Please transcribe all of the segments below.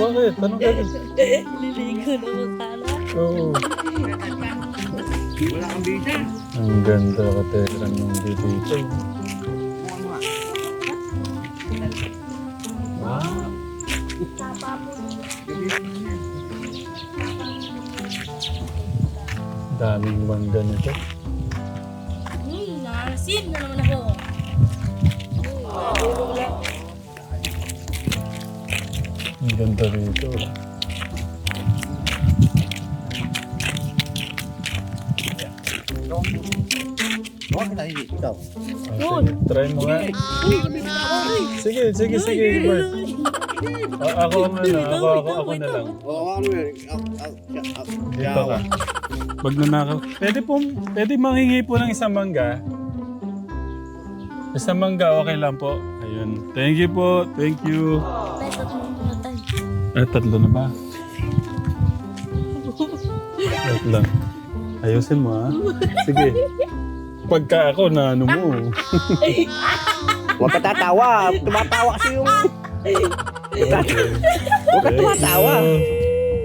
Bakit? Anong gagawin? Liligo naman sana. Oo. Wala kang bisa. Ang ganda ka Tekram ng dito. Daming mangga nito. Hmm, narasin na naman ako. Ganda rito. Na. Ah, sige, try mo nga. Sige, sige, sige, Bert. A- ako ang ano, ako, ako, ako na lang. Ano Dito ka. Pag nanakaw. Pwede po, pwede manghingi po ng isang mangga. Isang mangga, okay lang po. Ayun. Thank you po. Thank you. Eh, tatlo na ba? Wait lang. Ayusin mo ha. Sige. Pagka ako na ano mo. Huwag ka tatawa. Tumatawa kasi yung... Huwag ka tumatawa.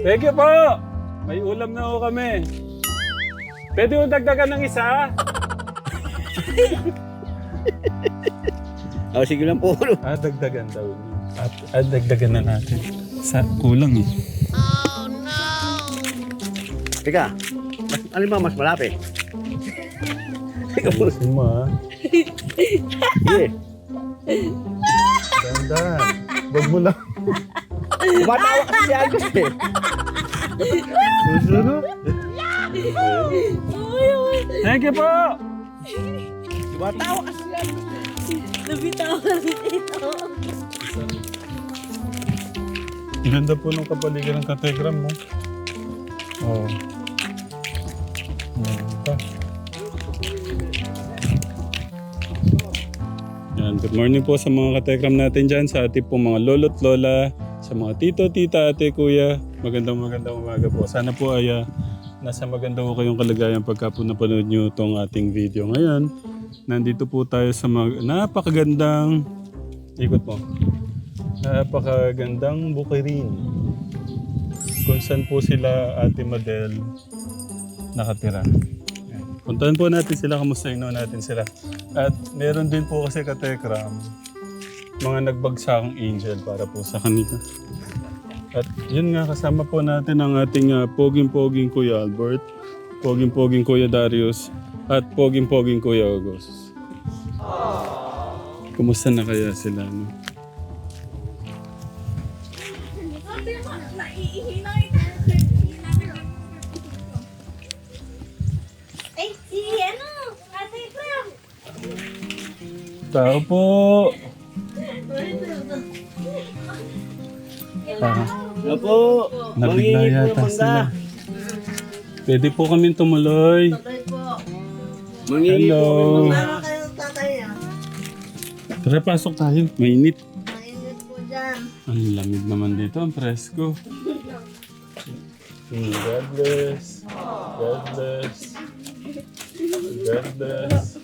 You po. May ulam na ho kami. Pwede mo dagdagan ng isa? Oh, sige lang po. Ah, dagdagan daw. At, ah, dagdagan na natin. Sa kulang eh. Teka. Mas, ano ba mas malapit? Ayusin mo ha. Sige. Ganda. Wag mo lang. Tumatawa kasi si Alvis eh. Uy, uy. Thank you po. Tumatawa kasi si Alvis. Nabitaw ka rin ito. Ang Ganda po ng kapaligiran ng kategram mo. Oh. Yan, good morning po sa mga katekram natin dyan, sa ating po mga lolo't lola, sa mga tito, tita, ate, kuya. Magandang magandang umaga po. Sana po ay ah, nasa maganda po kayong kalagayan pagka po napanood nyo itong ating video. Ngayon, nandito po tayo sa mag- napakagandang ikot mo. Napakagandang bukirin. Kung saan po sila Ate Madel nakatira. Puntahan po natin sila, kamustahin na natin sila. At meron din po kasi katekram, mga nagbagsakang angel para po sa kanila. At yun nga, kasama po natin ang ating ah, poging-poging Kuya Albert, poging-poging Kuya Darius, at poging-poging Kuya August. Kumusta na kaya sila? No? Tao po! Ah, Opo. nabigla Mangingi po yata ng sila. mangga. Pwede po kami tumuloy. Mangingi po Hello. ng mangga. Ano kayo tatay ah? Tara, pasok tayo. Mainit. Mainit po dyan. Ang lamig naman dito. Ang presko. Mm, God bless. God bless. God bless.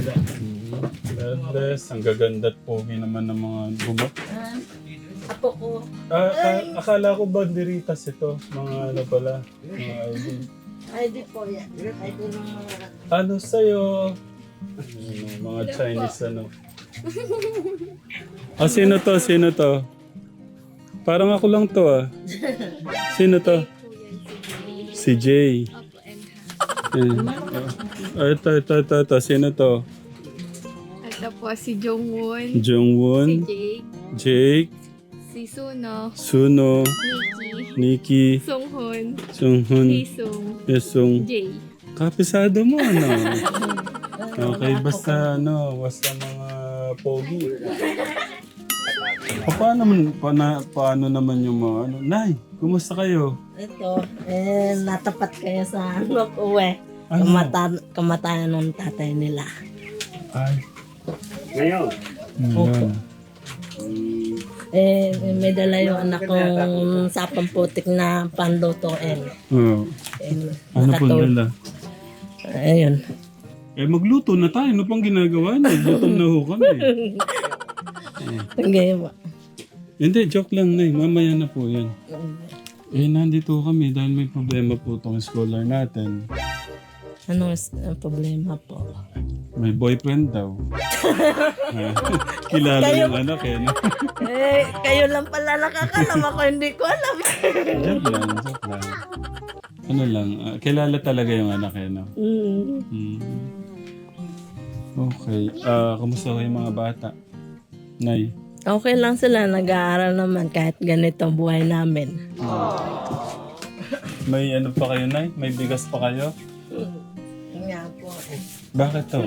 Ala. Mm, God bless. Ang gaganda at pogi naman ng mga bumot. Apo ko. Ah, ah, akala ko banderitas ito. Mga ano pala. Mga ID. ID po yan. ID ng mga Ano sa'yo? Ano, mga Chinese ano. Ah, sino to? Sino to? Parang ako lang to ah. Sino to? Si Jay. Ah, ito, ito, ito, ito. Sino to? Ito po si Jongwon, si Jungwon, Jake, Jake, si Suno, Suno, Nikki, Nikki, Songhon, Sunghun, Haesung, Yesung. Jay. Kapisado mo, ano? Okay, basta ano, basta mga pogi. Pa, paano, man- paano, paano naman yung mga ano? Nay, kumusta kayo? Ito, eh, natapat kayo sa ano ko eh. Ano? Kamata, kamatayan ng tatay nila. Ay, Ngayon. Ayan. Eh, may dala yung anak kong sapang putik na panlutoin. Oh. Eh, Ano po nakatul- nila? Ayun. Eh, magluto na tayo. Ano pang ginagawa niyo? Gutom na ho kami. Sige po. Hindi, joke lang, Nay. Mamaya na po yan. Eh, nandito kami dahil may problema po itong scholar natin. Anong is- ang problema po? May boyfriend daw. Kilala yung anak eh. no? Eh, kayo lang pala nakakalam ako, hindi ko alam. joke lang, joke lang. Ano lang, ah, kilala talaga yung anak eh, no? Mm. Hmm. Okay. Ah, kamusta yung mga bata? Nay. Okay lang sila, nag-aaral naman kahit ganito ang buhay namin. May ano pa kayo, Nay? May bigas pa kayo? Nga po. Bakit to?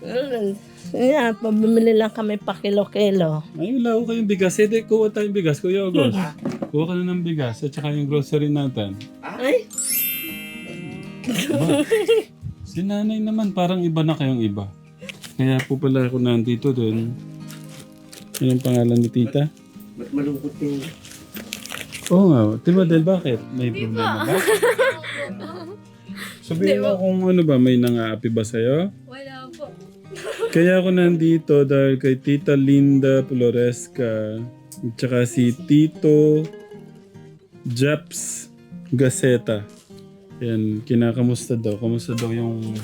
Mm, Yan, pabimili lang kami pa kilo-kilo. Ay, wala ko kayong bigas. Hindi, kuha tayong bigas, Kuya August. Kuha ka na ng bigas at saka yung grocery natin. Ay, Ba? Si nanay naman, parang iba na kayong iba. Kaya po pala ako nandito doon. Ano ang pangalan ni tita? Ba't malungkot yung... Oo nga. Diba, Del, bakit? May problema ba? Sabihin mo kung ano ba, may nangaapi ba sa'yo? Wala po. Kaya ako nandito dahil kay Tita Linda Floresca at saka si Tito Japs Gaceta. Yan, kinakamusta daw. Kamusta daw yung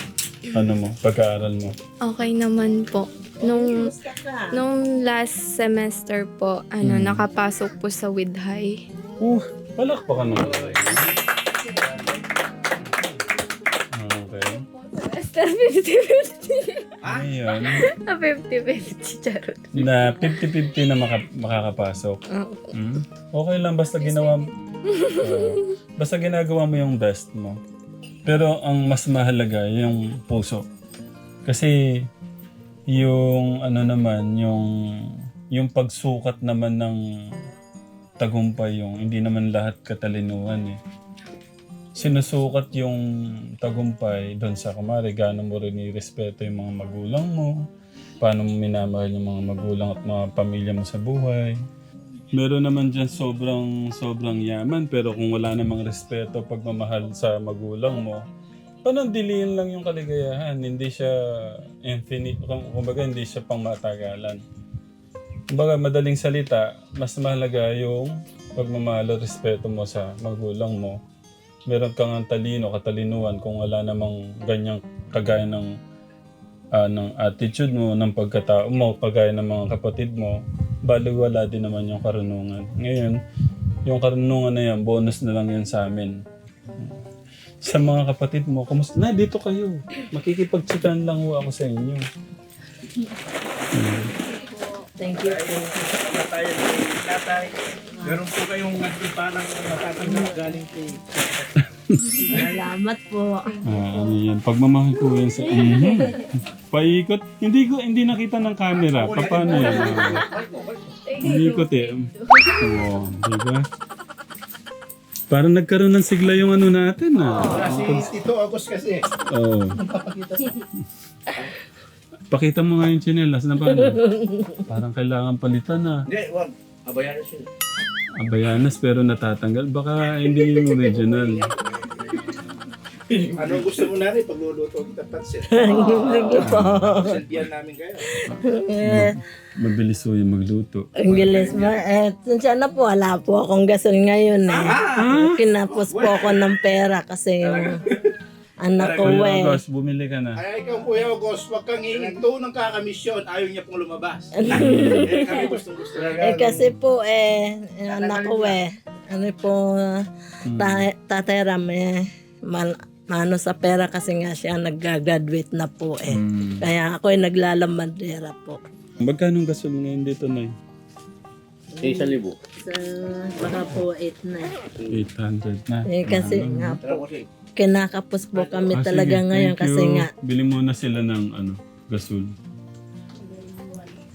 ano mo, pag-aaral mo? Okay naman po. Nung, nung last semester po, ano, nakapasok po sa Widhay. Uh, palakpakan naman. Okay. Semester 50-50. Ayun. Na 50-50, charot. Na 50-50 na maka- makakapasok. Oo. Hmm? Okay lang basta ginawa mo. Basta ginagawa mo yung best mo. Pero ang mas mahalaga yung puso. Kasi yung ano naman, yung yung pagsukat naman ng tagumpay yung hindi naman lahat katalinuhan eh. Sinusukat yung tagumpay doon sa kumari, gaano mo rin irespeto yung mga magulang mo, paano mo minamahal yung mga magulang at mga pamilya mo sa buhay. Meron naman dyan sobrang, sobrang yaman, pero kung wala namang respeto, pagmamahal sa magulang mo, panandiliin lang yung kaligayahan. Hindi siya infinite, kumbaga hindi siya pang matagalan. Kumbaga, madaling salita, mas mahalaga yung pagmamahal at respeto mo sa magulang mo. Meron kang ang talino, katalinuhan kung wala namang ganyang kagaya ng ah, ng attitude mo, ng pagkatao mo, kagaya ng mga kapatid mo, baliwala din naman yung karunungan. Ngayon, yung karunungan na yan, bonus na lang yan sa amin. Sa mga kapatid mo, kumusta? Na, dito kayo. Makikipagtsikan lang ho ako sa inyo. thank you po. ni tatay. Meron po kayong nagtipa ng natatanggap galing kay... Salamat po. Ah, ano yan? Pagmamahal ko yan sa... Mhm. Paikot. Hindi ko, hindi nakita ng camera. Pa- Paano yan? Ah, Umiikot eh. Oo, di ba? Parang nagkaroon ng sigla yung ano natin ah. Si Tito August kasi. Oo. Pakita mo nga yung chinelas na paano. Parang kailangan palitan na. Hindi, wag. Abayan siya. Abayanas pero natatanggal. Baka hindi yung original. Ano gusto mo na rin pagluluto kita pansit? Po. Silbihan namin kayo. Mabilis po yung magluto. Ang gilis ba? Eh, sana po, wala po akong gasol ngayon eh. Kinapos po ako ng pera kasi yung anak ko Kuya eh. August, bumili ka na. Ay, ikaw Kuya August, wag kang hihinto ng kakamisyon. Ayaw niya pong lumabas. eh, kami gustong gusto na Eh kasi po eh, yung anak ko eh, ano po, ta- tatay Ram eh, mal- mano sa pera kasi nga siya nag-graduate na po eh. Mm. Kaya ako ay naglalamandera po. Magkano ang gasol ngayon dito, Nay? Isa libo. Sa baka po 8 na. 800 na. Eh kasi nga Tara po, kinakapos po kami Ah, talaga sige, ngayon thank kasi you. nga Bili muna sila ng ano, gasol.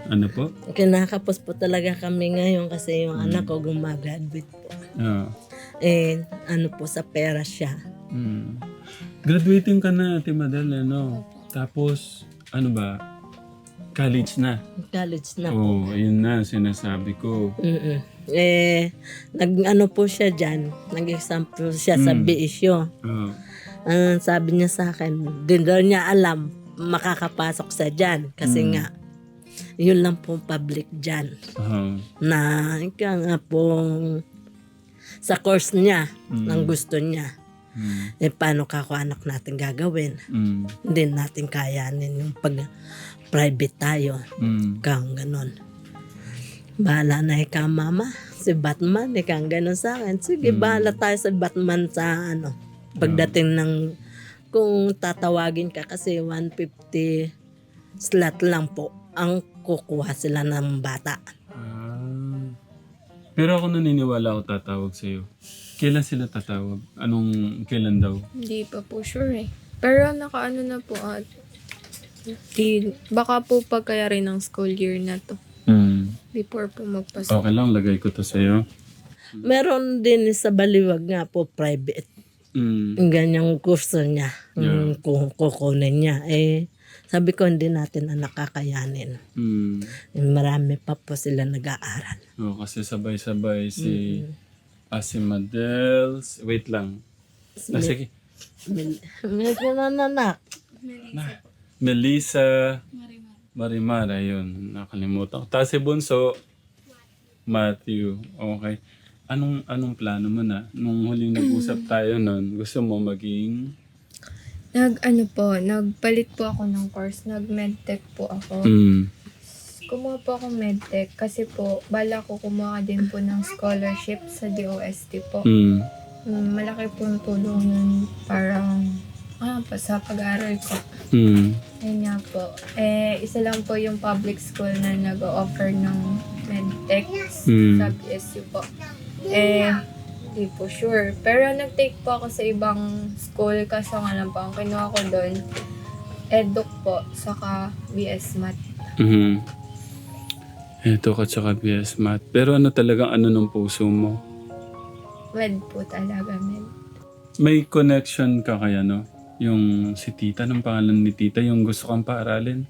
Ano po? kinakapos po talaga kami ngayon kasi yung anak ko gumagraduate po. Ah. Eh, ano po sa pera siya. Mm. Graduating ka na, Ate Madel, ano? Tapos, ano ba? College na. College na po. Oo, oh, ayun na, sinasabi ko. Mm-mm. Eh, nag ano po siya dyan, nag-exam po siya sa Mm. BSU. Oo. Ang sabi niya sa akin, din daw niya alam makakapasok sa dyan kasi Mm. nga Yun lang po public dyan. Aha. Na ika nga pong sa course niya, Mm. ng gusto niya. Mm. Eh, paano ka kung anak natin gagawin? Mm. Hindi natin kayanin yung pag private tayo. Mm. Kang ganon. Bahala na ikaw, mama. Si Batman, ikaw ganon sa akin. Sige, Mm. bahala tayo sa Batman sa ano. Pagdating ng, kung tatawagin ka kasi 150 slot lang po ang kukuha sila ng bata. Ah. Pero ako naniniwala ako tatawag sa'yo. Kailan sila tatawag? Anong kailan daw? Hindi pa po sure eh. Pero nakaano na po at di, baka po pagkaya rin ng school year na to. Mm. Before po magpasok. Okay lang, lagay ko to sa'yo. Meron din sa Baliwag nga po private. Mm. Yung ganyang kurso niya. Yeah. Yung ku- kukunin niya. Eh, sabi ko hindi natin na nakakayanin. Mm. Marami pa po sila nag-aaral. Oh, kasi sabay-sabay si Asimadel. Wait lang. Ah, sige. Nananak. Na. Melissa. Marimar. Ayun. Nakalimutan ko. Tapos si Bunso. Matthew. Okay. Anong anong plano mo na? Nung huling nag-usap tayo nun, gusto mo maging... Nag ano po, nagpalit po ako ng course. Nag medtech po ako. Mm. Kumuha po ako medtech kasi po bala ko kumuha din po ng scholarship sa DOST po. Mm. Mm, Malaki po yung tulong yun para ah, pa, sa pag-aaral ko. Mm. Ayun nga po. Eh, isa lang po yung public school na nag-offer ng medtech Mm. sa PSU po. Eh, di po sure. Pero nag-take po ako sa ibang school kasi nga lang po, ang kinuha ko doon, eduk po, saka BS Math. Mhm. Ito ka tsaka BS Math. Pero ano talagang ano ng puso mo? Med po talaga, med. May connection ka kaya no? Yung si tita, ng pangalan ni tita, yung gusto kang paaralin?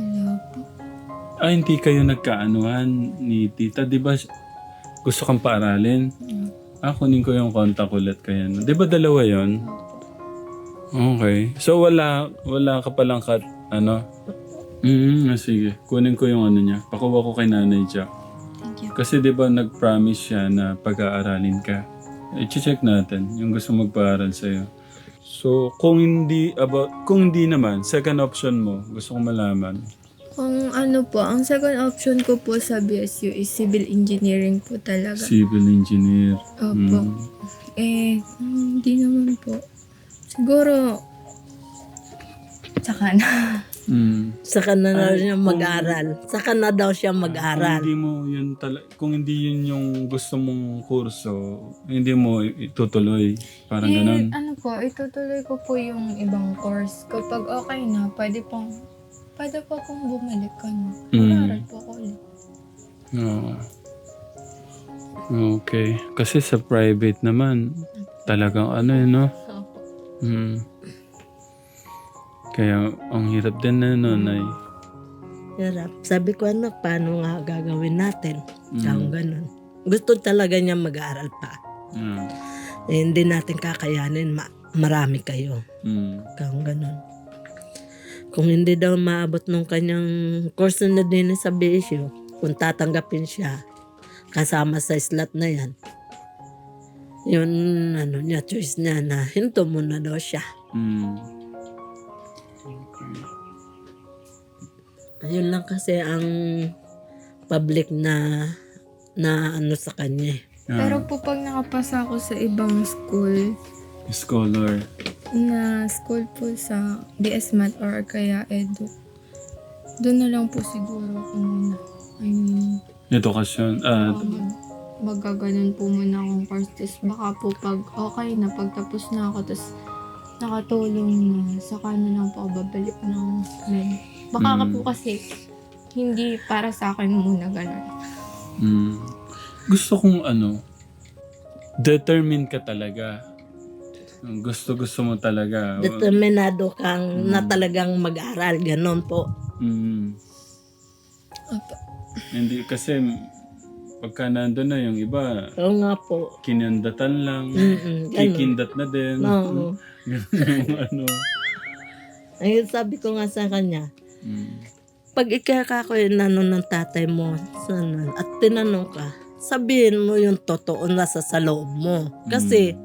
Wala po. Ah, hindi kayo nagkaanuhan ni tita. Di ba gusto kang paaralin? Ah, kunin ko yung contact ulit kaya. No? Di ba dalawa yon? Okay. So wala, wala ka palang kat, ano? Mm, ah, sige. Kunin ko yung ano niya. Pakuha ko kay Nanay Jack. Thank you. Kasi 'di ba nag-promise siya na pag-aaralin ka. I-check natin yung gusto magpaaral sa iyo. So, kung hindi about kung hindi naman second option mo, gusto ko malaman. Kung ano po, ang second option ko po sa BSU is civil engineering po talaga. Civil engineer. Opo. Mm. Eh, hindi naman po. Siguro, tsaka na. Mm. Saka na daw siya kung- mag-aral. Saka na daw siya Kung mag-aral. hindi mo yun tala- kung hindi yun yung gusto mong kurso, hindi mo itutuloy. Parang eh, ganun. ano po, itutuloy ko po yung ibang course. Kapag okay na, pwede pong, pwede po pong bumalik ka na. Mm. Mag-aaral po ako ulit. Oo. Okay. Kasi sa private naman, talagang ano yun, no? Opo. Hmm. Kaya ang hirap din na nanay. Hirap. Sabi ko, anak, paano nga gagawin natin? Mm. Kung ganun. Gusto talaga niya mag-aaral pa. Yeah. Eh, hindi natin kakayanin. Ma- marami kayo. Mm. Kung ganun. Kung hindi daw maabot nung kanyang course na din sa BSU, kung tatanggapin siya, kasama sa slot na yan, yun, ano niya, choice niya na hinto muna daw siya. Mm. Ayun lang kasi ang public na na ano sa kanya. eh. Yeah. Pero po pag nakapasa ako sa ibang school, Scholar. na school po sa BS Math or kaya Edu, doon na lang po siguro ako muna. I mean, Edukasyon. Ah, um, magaganon po muna akong course. Tapos baka po pag okay na, pagtapos na ako, tapos nakatulong na, saka na lang po ako babalik ng med. Baka ka Mm. po kasi, hindi para sa akin muna ganun. mm. Gusto kong ano, determine ka talaga. Gusto gusto mo talaga. Determinado kang na talagang mag-aral, ganon po. Mm. Opo. Hindi kasi pagka nandun na yung iba, Oo nga po. kinandatan lang, Mm-mm, ganun. kikindat na din. Oo. Ganun yung ano. Ayun sabi ko nga sa kanya, Mm. pag ikaka ko yung ano ng tatay mo sana, at tinanong ka, sabihin mo yung totoo na sa, sa loob mo. Kasi,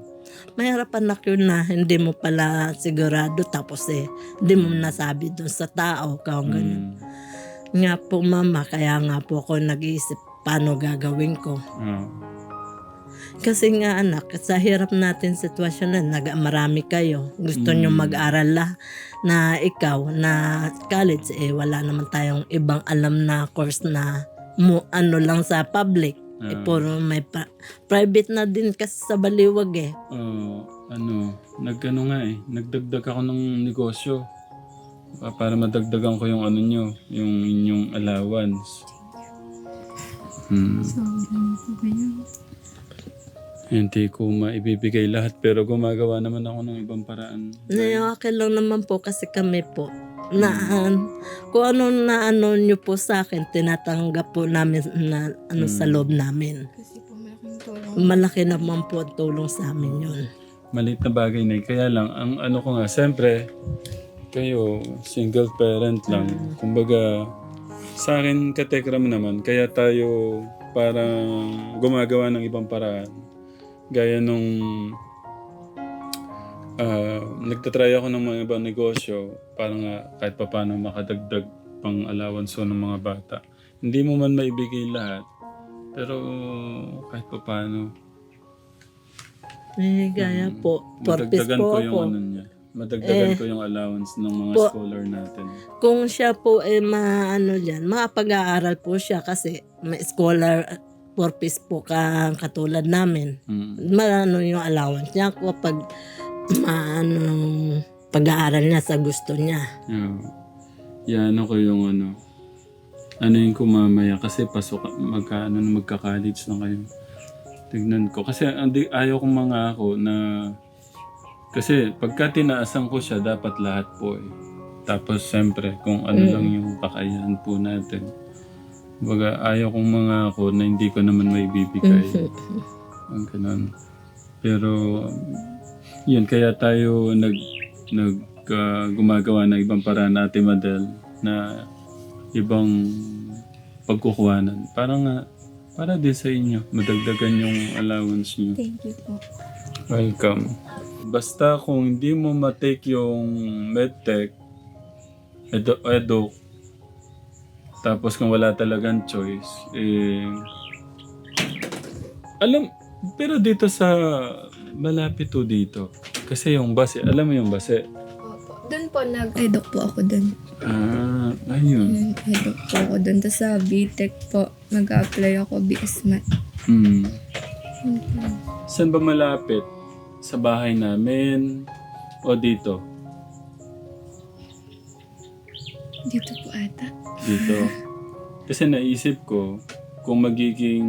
mahirap anak yun na hindi mo pala sigurado tapos eh, hindi mo nasabi dun sa tao, ganun. Mm. Nga po mama, kaya nga po ako nag-iisip paano gagawin ko. Ah. Kasi nga anak, sa hirap natin sitwasyon na nag marami kayo. Gusto Mm. nyo mag-aral la, na ikaw na college eh wala naman tayong ibang alam na course na mo ano lang sa public. Eh Ah. puro may pa- private na din kasi sa baliwag eh. Oo, ano, nagano nga eh, nagdagdag ako ng negosyo. Pa- Para madagdagan ko yung ano nyo, yung inyong allowance. Hmm. Hindi ko maibibigay lahat pero gumagawa naman ako ng ibang paraan. Na okay lang naman po kasi kami po na an- kung ano na ano nyo po sa akin, tinatanggap po namin na ano sa Mm. loob namin. Kasi po malaking tulong. Malaki naman po ang tulong sa amin yun. Maliit na bagay na yun. Kaya lang, ang ano ko nga, siyempre, kayo, single parent lang. Kumbaga, sa akin, katekram naman, kaya tayo parang gumagawa ng ibang paraan. Gaya nung ah, nagtatry ako ng mga ibang negosyo para nga kahit pa paano makadagdag pang allowance ng mga bata. Hindi mo man maibigay lahat, pero kahit pa paano, Eh, gaya Mm. po. Purpose Madagdagan po ko yung ano niya. Madagdagan Eh, ko yung allowance ng mga po- scholar natin. Kung siya po eh maano diyan, makapag-aaral po siya kasi may scholar purpose po ka katulad namin. Mm. Maano yung allowance niya kapag maano pag-aaral niya sa gusto niya. Yeah. Yan ako yung ano. Ano yung kumamaya kasi pasok magka ano magka-college na kayo. Tignan ko kasi andi, ayaw kong mga ako na kasi pagka tinaasan ko siya dapat lahat po eh. Tapos siyempre kung ano Mm. lang yung kakayahan po natin. Baga ayaw kong mga ako na hindi ko naman may bibigay. Ang ganun. Pero, yun, kaya tayo nag, nag ah, gumagawa ng ibang paraan natin, Madel, na ibang pagkukuhanan. Para nga, para din sa inyo, madagdagan yung allowance nyo. Thank you po. Welcome. Basta kung hindi mo matake yung medtech, edo, edo, tapos kung wala talagang choice, eh, alam, pero dito sa malapit to dito, kasi yung base, alam mo yung base, Opo. Doon po, nag-edok po ako doon. ah, ayun, Yun, edok po ako doon. Tapos sa BTEC po, nag-apply ako BS Math. hmm. Yun po. Saan ba malapit? Sa bahay namin o dito? Dito po ata. Dito. Kasi naisip ko, kung magiging,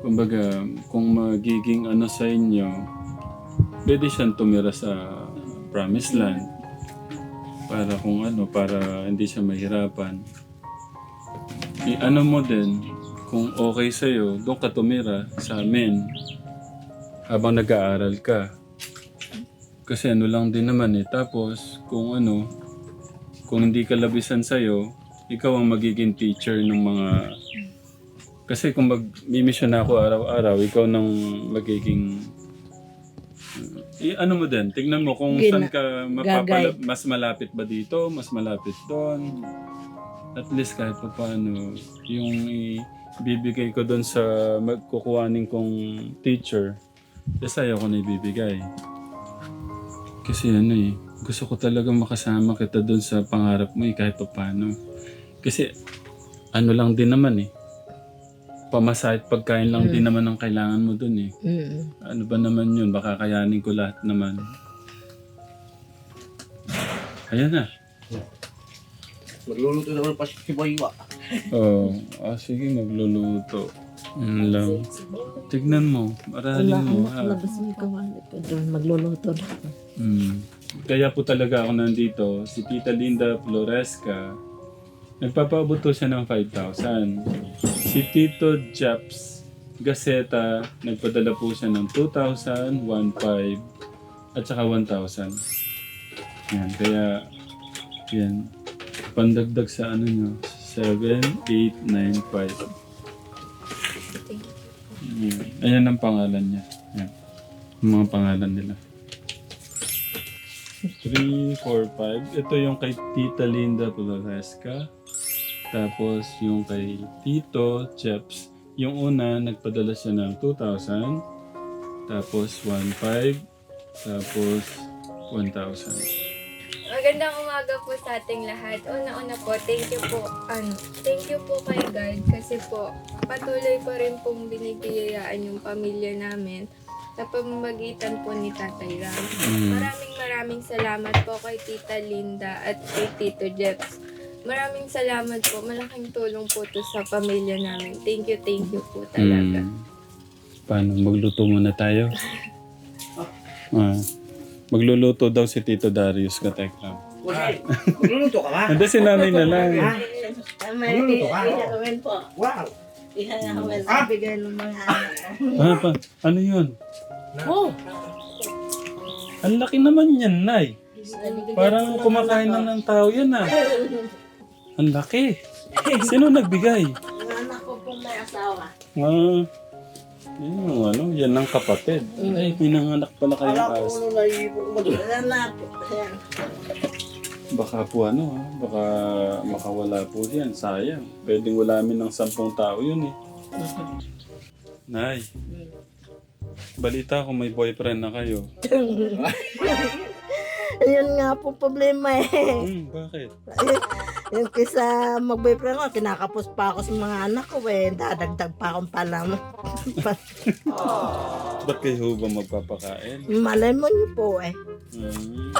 kumbaga, kung magiging ano sa inyo, pwede siyang tumira sa promised land. Para kung ano, para hindi siya mahirapan. I ano mo din, kung okay sa'yo, doon ka tumira sa amin habang nag-aaral ka. Kasi ano lang din naman eh. Tapos, kung ano, kung hindi ka labisan sa'yo, ikaw ang magiging teacher ng mga... Kasi kung mag-mission ako araw-araw, ikaw nang magiging... I, ano mo din, tignan mo kung Gina- saan ka mapapala- mas malapit ba dito, mas malapit doon. At least kahit pa paano, yung ibibigay ko doon sa magkukuhanin kong teacher, kasi ayaw ko na ibibigay. Kasi ano eh, gusto ko talaga makasama kita doon sa pangarap mo eh, kahit pa paano. Kasi ano lang din naman eh. Pamasahe at pagkain lang din naman ang kailangan mo doon eh. Mm. Ano ba naman yun? Baka kayanin ko lahat naman. Ayan na. Magluluto naman pa si Boywa. Oo. Oh, ah, sige, magluluto. Yun lang. Tignan mo. Aralin Wala mo akong ha. labas mo kawali ko doon. Magluluto na. Mm. Kaya po talaga ako nandito. Si Tita Linda Floresca, nagpapaabot po siya ng 5,000. Si Tito Japs Gaceta, nagpadala po siya ng 2,000, 1,500, at saka 1,000. Yan, kaya, yan. Pandagdag sa ano nyo. 7, 8, 9, 5. Thank you. Ayan. Ang pangalan niya. Ayan. Yung mga pangalan nila. 3, 4, 5. Ito yung kay Tita Linda Tularesca. Tapos yung kay Tito Cheps. Yung una, nagpadala siya ng 2,000. Tapos 1,500. Tapos 1,000. Magandang umaga po sa ating lahat. Una-una po, thank you po, ano, thank you po kay God kasi po patuloy pa rin pong binibiyayaan yung pamilya namin sa pamamagitan po ni Tatay Ram. Mm. Maraming maraming salamat po kay Tita Linda at kay Tito Jeps. Maraming salamat po. Malaking tulong po to sa pamilya namin. Thank you, thank you po talaga. Mm. Paano? Magluto muna tayo? Ah. Magluluto daw si Tito Darius ka Tekram. Magluluto ka ba? Hindi si nanay na lang. Magluluto ka? Wow! Ihawin Ah! bigay ng mga. Ah, pa, ano yun? Oh, Ang laki naman yan, Nay. Parang kumakain na ng tao yan ah. Ang laki. Sino nagbigay? ang anak ko po may asawa. Ah, yun, ano, yan ang kapatid. Ay, may nanganak pala kayong as. Wala na po. Ayan. Baka po ano ha, baka makawala po yan. Sayang. Pwedeng ulamin ng sampung tao yun eh. Nay, balita ko may boyfriend na kayo. Ayun nga po problema eh. Hmm, bakit? Yung kisa mag-boyfriend ko, kinakapos pa ako sa mga anak ko eh. Dadagdag pa akong palam. Ba't kayo ba magpapakain? Malay mo niyo po eh. Hmm.